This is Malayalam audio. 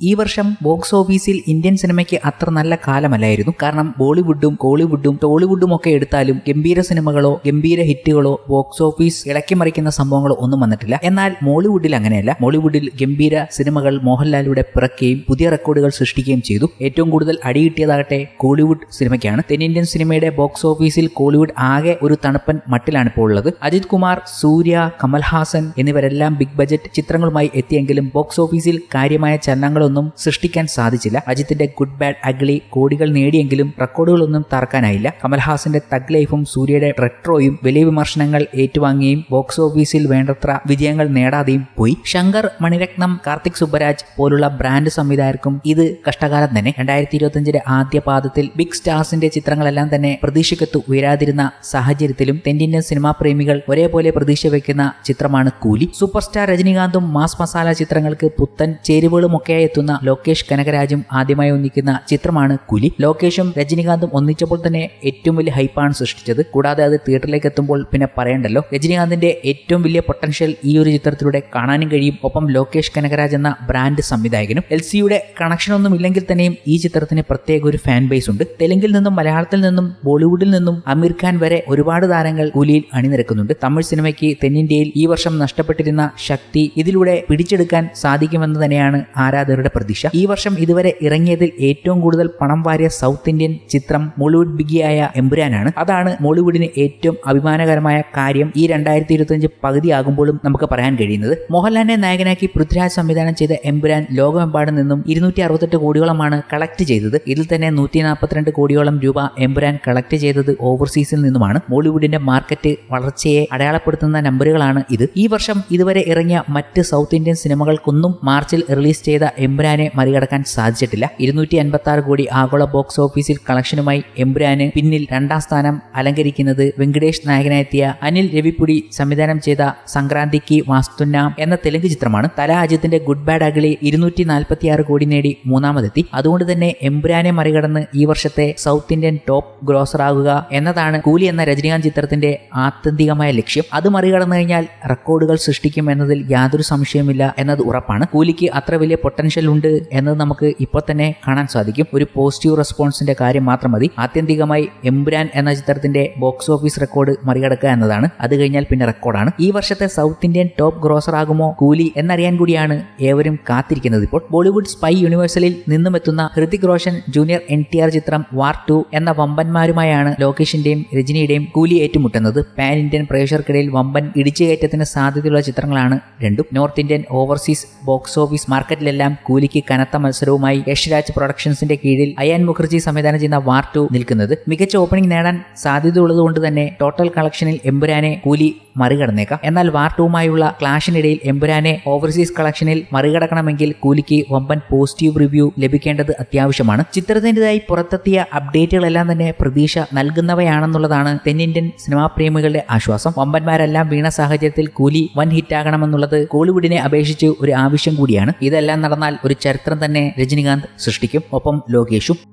ഈ വർഷം ബോക്സ് ഓഫീസിൽ ഇന്ത്യൻ സിനിമയ്ക്ക് അത്ര നല്ല കാലമല്ലായിരുന്നു. കാരണം ബോളിവുഡും കോളിവുഡും ടോളിവുഡും ഒക്കെ എടുത്താലും ഗംഭീര സിനിമകളോ ഗംഭീര ഹിറ്റുകളോ ബോക്സ് ഓഫീസ് ഇളക്കി മറിക്കുന്ന സംഭവങ്ങളോ ഒന്നും വന്നിട്ടില്ല. എന്നാൽ മോളിവുഡിൽ അങ്ങനെയല്ല. മോളിവുഡിൽ ഗംഭീര സിനിമകൾ മോഹൻലാലിലൂടെ പിറക്കുകയും പുതിയ റെക്കോർഡുകൾ സൃഷ്ടിക്കുകയും ചെയ്തു. ഏറ്റവും കൂടുതൽ അടികിട്ടിയതാകട്ടെ കോളിവുഡ് സിനിമയ്ക്കാണ്. തെന്നിന്ത്യൻ സിനിമയുടെ ബോക്സ് ഓഫീസിൽ കോളിവുഡ് ആകെ ഒരു തണുപ്പൻ മട്ടിലാണ് ഇപ്പോൾ ഉള്ളത്. അജിത് കുമാർ സൂര്യ കമൽഹാസൻ എന്നിവരെല്ലാം ബിഗ് ബജറ്റ് ചിത്രങ്ങളുമായി എത്തിയെങ്കിലും ബോക്സ് ഓഫീസിൽ കാര്യമായ ചലനങ്ങളൊന്നും സൃഷ്ടിക്കാൻ സാധിച്ചില്ല. അജിത്തിന്റെ ഗുഡ് ബാഡ് അഗ്ലി കോടികൾ നേടിയെങ്കിലും റെക്കോർഡുകളൊന്നും തറക്കാനായില്ല. കമൽഹാസന്റെ തഗ് ലൈഫും സൂര്യയുടെ റെട്രോയും വലിയ വിമർശനങ്ങൾ ഏറ്റുവാങ്ങുകയും ബോക്സ് ഓഫീസിൽ വേണ്ടത്ര വിജയങ്ങൾ നേടാതെയും പോയി. ശങ്കർ മണിരത്നം കാർത്തിക് സുബ്ബരാജ് പോലുള്ള ബ്രാൻഡ് സംവിധായകർക്കും ഇത് കഷ്ടകാലം തന്നെ. രണ്ടായിരത്തി ഇരുപത്തിയഞ്ചിന്റെ ആദ്യ പാദത്തിൽ ബിഗ് സ്റ്റാർസിന്റെ ചിത്രങ്ങളെല്ലാം തന്നെ പ്രതീക്ഷയ്ക്കത്ത് ഉയരാതിരുന്ന സാഹചര്യത്തിലും തെന്നിന്ത്യൻ സിനിമാ പ്രേമികൾ ഒരേപോലെ പ്രതീക്ഷ വയ്ക്കുന്ന ചിത്രമാണ് കൂലി. സൂപ്പർ സ്റ്റാർ രജനീകാന്തും മാസ് മസാല ചിത്രങ്ങൾക്ക് പുത്തൻ ചേരുവകളുമൊക്കെയായി എത്തുന്ന ലോകേഷ് കനകരാജും ആദ്യമായി ഒന്നിക്കുന്ന ചിത്രമാണ് കുലി. ലോകേഷും രജനീകാന്തും ഒന്നിച്ചപ്പോൾ തന്നെ ഏറ്റവും വലിയ ഹൈപ്പാണ് സൃഷ്ടിച്ചത്. കൂടാതെ അത് തിയേറ്ററിലേക്ക് എത്തുമ്പോൾ പിന്നെ പറയണ്ടല്ലോ. രജനീകാന്തിന്റെ ഏറ്റവും വലിയ പൊട്ടൻഷ്യൽ ഈ ഒരു ചിത്രത്തിലൂടെ കാണാനും കഴിയും. ഒപ്പം ലോകേഷ് കനകരാജ് എന്ന ബ്രാൻഡ് സംവിധായകനും എൽ സിയുടെ കണക്ഷൻ ഒന്നും ഇല്ലെങ്കിൽ തന്നെയും ഈ ചിത്രത്തിന് പ്രത്യേക ഒരു ഫാൻ ബേസ് ഉണ്ട്. തെലുങ്കിൽ നിന്നും മലയാളത്തിൽ നിന്നും ബോളിവുഡിൽ നിന്നും അമീർ ഖാൻ വരെ ഒരുപാട് താരങ്ങൾ കൂലിയിൽ അണിനിരക്കുന്നുണ്ട്. തമിഴ് സിനിമയ്ക്ക് തെന്നിന്ത്യയിൽ ഈ വർഷം നഷ്ടപ്പെട്ടിരുന്ന ശക്തി ഇതിലൂടെ പിടിച്ചെടുക്കാൻ സാധിക്കുമെന്ന് തന്നെയാണ് ആരാധകരുടെ പ്രതീക്ഷ. ഈ വർഷം ഇതുവരെ ഇറങ്ങിയതിൽ ഏറ്റവും കൂടുതൽ പണം വാരിയ സൗത്ത് ഇന്ത്യൻ ചിത്രം മോളിവുഡ് ബിഗിയായ എമ്പുരാനാണ്. അതാണ് മോളിവുഡിന് ഏറ്റവും അഭിമാനകരമായ കാര്യം ഈ രണ്ടായിരത്തി ഇരുപത്തിയഞ്ച് പകുതിയാകുമ്പോഴും നമുക്ക് പറയാൻ കഴിയുന്നത്. മോഹൻലാലിനെ നായകനാക്കി പൃഥ്വിരാജ് സംവിധാനം ചെയ്ത എമ്പുരാൻ ലോകമെമ്പാടും നിന്നും ഇരുന്നൂറ്റി അറുപത്തെട്ട് കോടിയോളമാണ് കളക്ട് ചെയ്തത്. ഇതിൽ തന്നെ നൂറ്റി നാൽപ്പത്തിരണ്ട് കോടിയോളം രൂപ എമ്പുരാൻ കളക്ട് ചെയ്തത് ഓവർസീസിൽ നിന്നുമാണ്. മോളിവുഡിന്റെ മാർക്കറ്റ് വളർച്ചയെ അടയാളപ്പെടുത്തുന്ന നമ്പറുകളാണ് ഇത്. ഈ വർഷം ഇതുവരെ ഇറങ്ങിയ മറ്റ് സൗത്ത് ഇന്ത്യൻ സിനിമകൾക്കൊന്നും മാർച്ചിൽ റിലീസ് ചെയ്ത എമ്പുരാനെ മറികടക്കാൻ സാധിച്ചിട്ടില്ല. ഇരുന്നൂറ്റി അൻപത്തി ആറ് കോടി ആഗോള ബോക്സ് ഓഫീസിൽ കളക്ഷനുമായി എംബ്രാന് പിന്നിൽ രണ്ടാം സ്ഥാനം അലങ്കരിക്കുന്നത് വെങ്കടേഷ് നായകനെത്തിയ അനിൽ രവിപുടി സംവിധാനം ചെയ്ത സംക്രാന്തിക്ക് വാസ്തുന്ന എന്ന തെലുങ്ക് ചിത്രമാണ്. തല അജിത്തിന്റെ ഗുഡ് ബാഡ് അഗളി ഇരുന്നൂറ്റി നാൽപ്പത്തി ആറ് കോടി നേടി മൂന്നാമതെത്തി. അതുകൊണ്ട് തന്നെ എംബ്രാനെ മറികടന്ന് ഈ വർഷത്തെ സൗത്ത് ഇന്ത്യൻ ടോപ്പ് ഗ്രോസർ ആകുക എന്നതാണ് കൂലി എന്ന രജനീകാന്ത് ചിത്രത്തിന്റെ ആത്യന്തികമായ ലക്ഷ്യം. അത് മറികടന്നു കഴിഞ്ഞാൽ റെക്കോർഡുകൾ സൃഷ്ടിക്കും എന്നതിൽ യാതൊരു സംശയമില്ല എന്നത് ഉറപ്പാണ്. കൂലിക്ക് അത്ര വലിയ പൊട്ടൻഷ്യൽ ഉണ്ട് എന്നത് നമുക്ക് ഇപ്പോൾ തന്നെ കാണാൻ സാധിക്കും. ഒരു പോസിറ്റീവ് റെസ്പോൺസിന്റെ കാര്യം മാത്രം മതി. ആത്യന്തികമായി എംബ്രാൻ എന്ന ചിത്രത്തിന്റെ ബോക്സ് ഓഫീസ് റെക്കോർഡ് മറികടക്കുക എന്നതാണ്. അത് കഴിഞ്ഞാൽ പിന്നെ റെക്കോർഡാണ് ഈ വർഷത്തെ സൗത്ത് ഇന്ത്യൻ ടോപ്പ് ഗ്രോസർ ആകുമോ കൂലി എന്നറിയാൻ കൂടിയാണ് ഏവരും കാത്തിരിക്കുന്നത് ഇപ്പോൾ. ബോളിവുഡ് സ്പൈ യൂണിവേഴ്സലിൽ നിന്നും എത്തുന്ന Hrithik Roshan junior N T R ചിത്രം വാർ ടു എന്ന വമ്പന്മാരുമായാണ് ലോകേഷിന്റെയും രജനിയുടെയും കൂലി ഏറ്റുമുട്ടുന്നത്. പാൻ ഇന്ത്യൻ പ്രേക്ഷകർക്കിടയിൽ വമ്പൻ ഇടിച്ചുകയറ്റത്തിന് സാധ്യതയുള്ള ചിത്രങ്ങളാണ് രണ്ടും. North Indian overseas box office മാർക്കറ്റിലെല്ലാം കൂലിക്ക് കനത്ത മത്സരവുമായി യശ്രാജ് പ്രൊഡക്ഷൻസിന്റെ കീഴിൽ അയാൻ മുഖർജി സംവിധാനം ചെയ്യുന്ന വാർ ടു നിൽക്കുന്നത്. മികച്ച ഓപ്പണിംഗ് നേടാൻ സാധ്യതയുള്ളതുകൊണ്ട് തന്നെ ടോട്ടൽ കളക്ഷനിൽ എമ്പുരാനെ കൂലി മറികടന്നേക്കാം. എന്നാൽ വാർ ടൂമായുള്ള ക്ലാഷിനിടയിൽ എമ്പുരാനെ ഓവർസീസ് കളക്ഷനിൽ മറികടക്കണമെങ്കിൽ കൂലിക്ക് വമ്പൻ പോസിറ്റീവ് റിവ്യൂ ലഭിക്കേണ്ടത് അത്യാവശ്യമാണ്. ചിത്രത്തിന്റെതായി പുറത്തെത്തിയ അപ്ഡേറ്റുകളെല്ലാം തന്നെ പ്രതീക്ഷ നൽകുന്നവയാണെന്നുള്ളതാണ് തെന്നിന്ത്യൻ സിനിമാ പ്രേമികളുടെ ആശ്വാസം. വമ്പന്മാരെല്ലാം വീണ സാഹചര്യത്തിൽ കൂലി വൻ ഹിറ്റാകണമെന്നുള്ളത് കോളിവുഡിനെ അപേക്ഷിച്ച് ഒരു ആവശ്യം കൂടിയാണ്. ഇതെല്ലാം നടന്നാൽ ഒരു ചരിത്രം തന്നെ രജനികാന്ത് സൃഷ്ടിക്കും. ഒപ്പം ലോകേഷും